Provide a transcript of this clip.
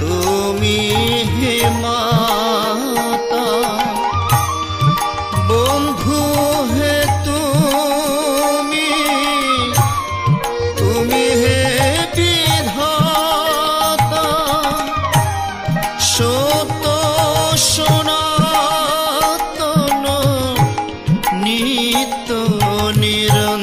তুমি হে মাতা বন্ধু হে তুমি তুমি হে বিধাতা সত সনাতন নিত্য নিরন্ত